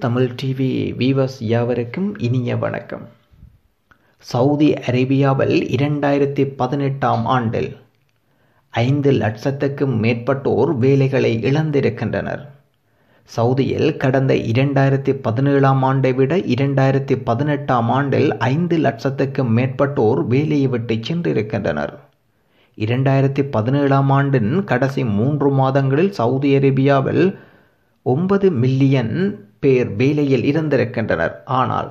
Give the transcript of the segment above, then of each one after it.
Tamil TV viewers யாவருக்கும் இனிய வணக்கம். சவுதி அரேபியாவில் இரண்டாயிரத்தி பதினெட்டாம் ஆண்டில் ஐந்து லட்சத்துக்கும் மேற்பட்டோர் வேலைகளை இழந்திருக்கின்றனர். சவுதியில் கடந்த இரண்டாயிரத்தி பதினேழாம் ஆண்டை விட இரண்டாயிரத்தி பதினெட்டாம் ஆண்டில் ஐந்து லட்சத்துக்கும் மேற்பட்டோர் வேலையை விட்டு சென்றிருக்கின்றனர். இரண்டாயிரத்தி பதினேழாம் ஆண்டின் கடைசி மூன்று மாதங்களில் சவுதி அரேபியாவில் ஒன்பது மில்லியன் பேர் வேலையில் இருந்திருக்கின்றனர். ஆனால்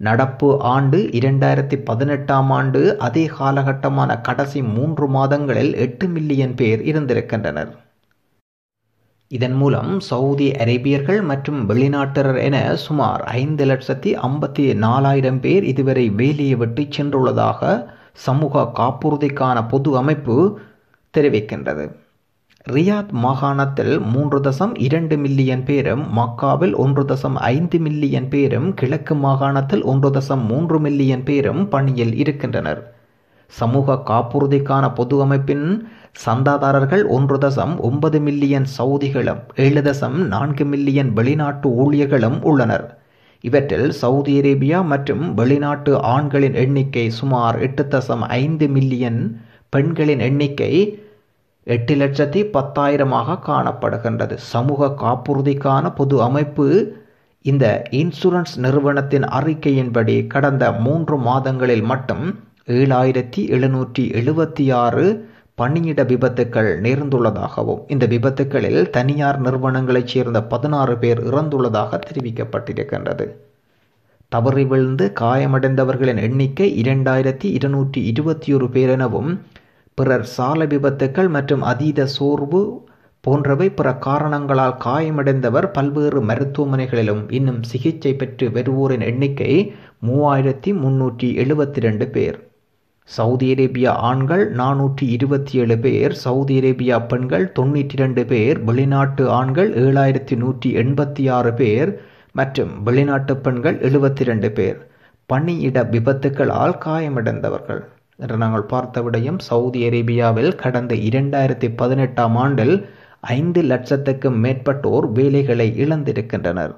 நடப்பு ஆண்டு இரண்டாயிரத்தி பதினெட்டாம் ஆண்டு அதே காலகட்டமான கடைசி மூன்று மாதங்களில் எட்டு மில்லியன் பேர் இருந்திருக்கின்றனர். இதன் மூலம் சவுதி அரேபியர்கள் மற்றும் வெளிநாட்டினர் என சுமார் ஐந்து லட்சத்தி ஐம்பத்தி நாலாயிரம் பேர் இதுவரை வேலையை விட்டு சென்றுள்ளதாக சமூக காப்புறுதிக்கான பொது அமைப்பு தெரிவிக்கின்றது. ரியாத் மாகாணத்தில் மூன்று தசம் இரண்டு மில்லியன் பேரும் மக்காவில் ஒன்று தசம் ஐந்து மில்லியன் பேரும் கிழக்கு மாகாணத்தில் ஒன்று தசம் மூன்று மில்லியன் பேரும் பணியில் இருக்கின்றனர். சமூக காப்புறுதிக்கான பொது அமைப்பின் சந்தாதாரர்கள் ஒன்று தசம் ஒன்பது மில்லியன் சவுதிகளும் ஏழு தசம் நான்கு மில்லியன் வெளிநாட்டு ஊழியர்களும் உள்ளனர். இவற்றில் சவுதி அரேபியா மற்றும் வெளிநாட்டு ஆண்களின் எண்ணிக்கை சுமார் எட்டு தசம் ஐந்து மில்லியன் பெண்களின் எண்ணிக்கை எட்டு லட்சத்தி பத்தாயிரமாக காணப்படுகின்றது. சமூக காப்புறுதிக்கான பொது அமைப்பு இந்த இன்சூரன்ஸ் நிறுவனத்தின் அறிக்கையின்படி கடந்த மூன்று மாதங்களில் மட்டும் ஏழாயிரத்தி எழுநூற்றி எழுபத்தி ஆறு பணியிட விபத்துக்கள் நேர்ந்துள்ளதாகவும் இந்த விபத்துக்களில் தனியார் நிறுவனங்களைச் சேர்ந்த பதினாறு பேர் இறந்துள்ளதாக தெரிவிக்கப்பட்டிருக்கின்றது. தவறி விழுந்து காயமடைந்தவர்களின் எண்ணிக்கை இரண்டாயிரத்தி இருநூற்றி இருபத்தி ஒரு பேர் எனவும் பிறர் சாலை விபத்துக்கள் மற்றும் அதீத சோர்வு போன்றவை பிற காரணங்களால் காயமடைந்தவர் பல்வேறு மருத்துவமனைகளிலும் இன்னும் சிகிச்சை பெற்று வருவோரின் எண்ணிக்கை மூவாயிரத்தி முன்னூற்றி எழுபத்தி ரெண்டு பேர். சவுதி அரேபியா ஆண்கள் நானூற்றி இருபத்தி ஏழு பேர் சவுதி அரேபியா பெண்கள் தொண்ணூற்றி ரெண்டு பேர் வெளிநாட்டு ஆண்கள் ஏழாயிரத்தி நூற்றி எண்பத்தி ஆறு பேர் மற்றும் வெளிநாட்டு பெண்கள் எழுபத்தி ரெண்டு பேர். பணியிட விபத்துக்களால் காயமடைந்தவர்கள். என்று நாங்கள் பார்த்த விடயம் சவுதி அரேபியாவில் கடந்த இரண்டாயிரத்தி பதினெட்டாம் ஆண்டில் ஐந்து லட்சத்துக்கும் மேற்பட்டோர் வேலைகளை இழந்திருக்கின்றனர்.